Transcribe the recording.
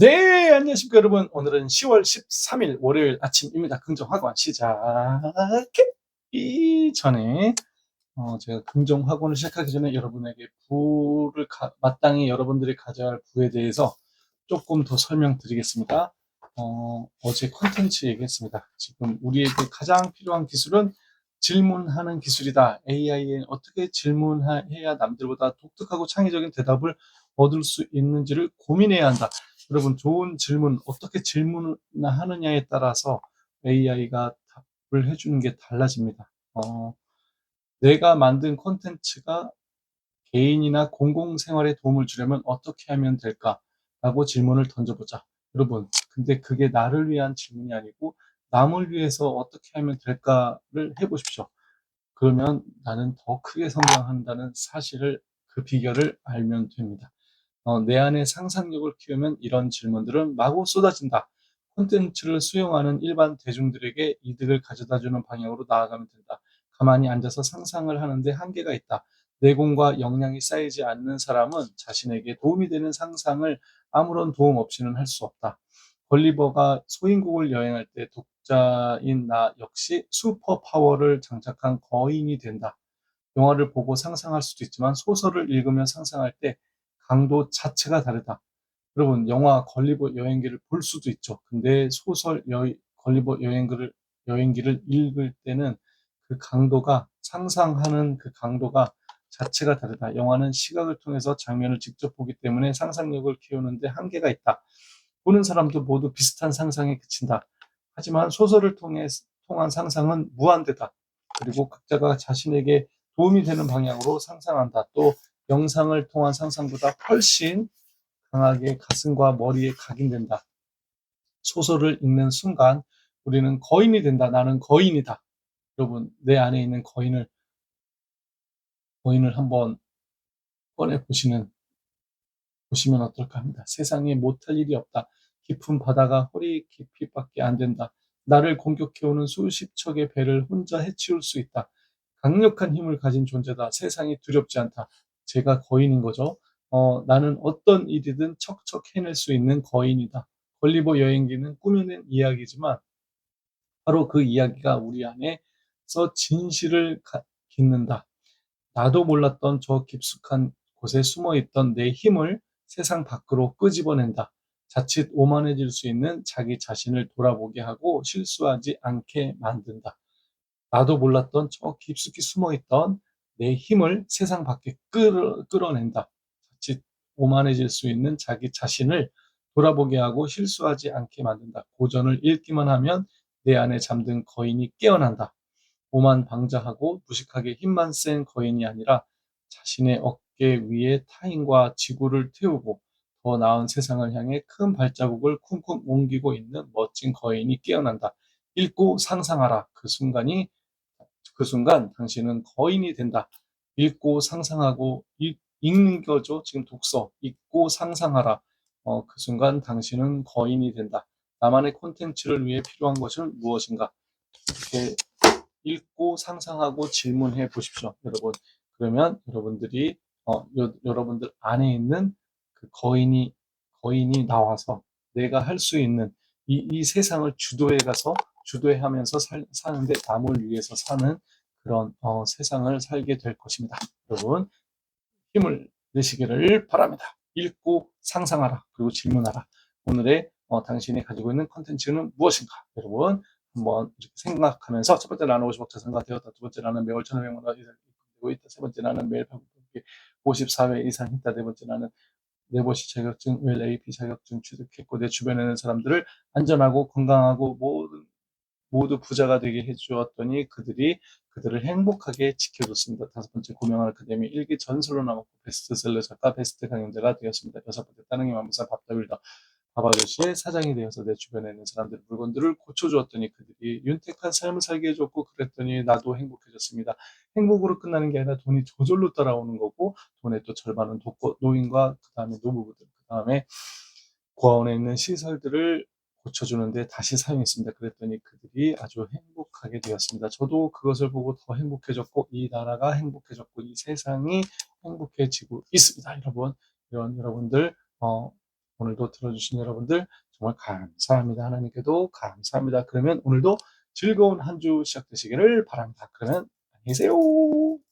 네, 안녕하십니까 여러분. 오늘은 10월 13일 월요일 아침입니다. 긍정학원 시작이 전에 어, 제가 긍정학원을 시작하기 전에 여러분에게 부를 가- 마땅히 여러분들이 가져야 할 부에 대해서 조금 더 설명드리겠습니다. 어, 어제 콘텐츠 얘기했습니다. 지금 우리에게 가장 필요한 기술은 질문하는 기술이다. AI에 어떻게 질문해야 남들보다 독특하고 창의적인 대답을 얻을 수 있는지를 고민해야 한다. 여러분 좋은 질문 어떻게 질문을 하느냐에 따라서 AI가 답을 해주는 게 달라집니다. 어, 내가 만든 콘텐츠가 개인이나 공공생활에 도움을 주려면 어떻게 하면 될까 라고 질문을 던져보자. 여러분, 근데 그게 나를 위한 질문이 아니고 남을 위해서 어떻게 하면 될까를 해보십시오. 그러면 나는 더 크게 성장한다는 사실을 그 비결을 알면 됩니다. 어, 내 안에 상상력을 키우면 이런 질문들은 마구 쏟아진다. 콘텐츠를 수용하는 일반 대중들에게 이득을 가져다주는 방향으로 나아가면 된다. 가만히 앉아서 상상을 하는데 한계가 있다. 내공과 역량이 쌓이지 않는 사람은 자신에게 도움이 되는 상상을 아무런 도움 없이는 할 수 없다. 걸리버가 소인국을 여행할 때 독자인 나 역시 슈퍼파워를 장착한 거인이 된다. 영화를 보고 상상할 수도 있지만 소설을 읽으며 상상할 때 강도 자체가 다르다. 여러분, 영화 걸리버 여행기를 볼 수도 있죠. 근데 소설 여, 걸리버 여행기를, 여행기를 읽을 때는 그 강도가, 상상하는 그 강도가 자체가 다르다. 영화는 시각을 통해서 장면을 직접 보기 때문에 상상력을 키우는데 한계가 있다. 보는 사람도 모두 비슷한 상상에 그친다. 하지만 소설을 통해, 통한 상상은 무한대다. 그리고 각자가 자신에게 도움이 되는 방향으로 상상한다. 또 영상을 통한 상상보다 훨씬 강하게 가슴과 머리에 각인된다. 소설을 읽는 순간 우리는 거인이 된다. 나는 거인이다. 여러분, 내 안에 있는 거인을, 거인을 한번 꺼내 보시는, 보시면 어떨까 합니다. 세상에 못할 일이 없다. 깊은 바다가 허리 깊이밖에 안 된다. 나를 공격해오는 수십 척의 배를 혼자 해치울 수 있다. 강력한 힘을 가진 존재다. 세상이 두렵지 않다. 제가 거인인 거죠. 어, 나는 어떤 일이든 척척 해낼 수 있는 거인이다. 걸리버 여행기는 꾸며낸 이야기지만 바로 그 이야기가 우리 안에서 진실을 가, 깃는다. 나도 몰랐던 저 깊숙한 곳에 숨어 있던 내 힘을 세상 밖으로 끄집어낸다. 자칫 오만해질 수 있는 자기 자신을 돌아보게 하고 실수하지 않게 만든다. 나도 몰랐던 저 깊숙이 숨어 있던 내 힘을 세상 밖에 끌어, 끌어낸다. 자칫 오만해질 수 있는 자기 자신을 돌아보게 하고 실수하지 않게 만든다. 고전을 읽기만 하면 내 안에 잠든 거인이 깨어난다. 오만 방자하고 무식하게 힘만 센 거인이 아니라 자신의 어깨 위에 타인과 지구를 태우고 더 나은 세상을 향해 큰 발자국을 쿵쿵 옮기고 있는 멋진 거인이 깨어난다. 읽고 상상하라. 그 순간이 그 순간 당신은 거인이 된다. 읽고 상상하고 읽, 읽는 거죠. 지금 독서. 읽고 상상하라. 어, 그 순간 당신은 거인이 된다. 나만의 콘텐츠를 위해 필요한 것은 무엇인가? 이렇게 읽고 상상하고 질문해 보십시오, 여러분. 그러면 여러분들이 어, 여, 여러분들 안에 있는 그 거인이 거인이 나와서 내가 할 수 있는 이, 이 세상을 주도해 가서 주도하면서 살, 사는데 남을 위해서 사는 그런 어, 세상을 살게 될 것입니다. 여러분 힘을 내시기를 바랍니다. 읽고 상상하라 그리고 질문하라. 오늘의 어, 당신이 가지고 있는 컨텐츠는 무엇인가? 여러분 한번 생각하면서 첫 번째 나는 50억 자산가 되었다. 두 번째 나는 매월 1,500만 원 되고 있다. 세 번째 나는 매일 54회 이상 했다. 네 번째 나는 네버시 자격증, 웰 AP 자격증 취득했고 내 주변에 있는 사람들을 안전하고 건강하고 모든 모두 부자가 되게 해주었더니 그들이 그들을 행복하게 지켜줬습니다. 다섯 번째 고명 아카데미 일기 전설로 남았고 베스트셀러 작가 베스트 강연자가 되었습니다. 여섯 번째 따릉이 마무사 밥다빌더 바바조시의 사장이 되어서 내 주변에 있는 사람들 물건들을 고쳐주었더니 그들이 윤택한 삶을 살게 해줬고 그랬더니 나도 행복해졌습니다. 행복으로 끝나는 게 아니라 돈이 저절로 따라오는 거고 돈의 또 절반은 독거, 노인과 그 다음에 노부부들 그 다음에 고아원에 있는 시설들을 고쳐주는데 다시 사용했습니다. 그랬더니 그들이 아주 행복하게 되었습니다. 저도 그것을 보고 더 행복해졌고 이 나라가 행복해졌고 이 세상이 행복해지고 있습니다. 여러분, 이런 여러분들 어, 오늘도 들어주신 여러분들 정말 감사합니다. 하나님께도 감사합니다. 그러면 오늘도 즐거운 한 주 시작되시기를 바랍니다. 그러면 안녕히 계세요.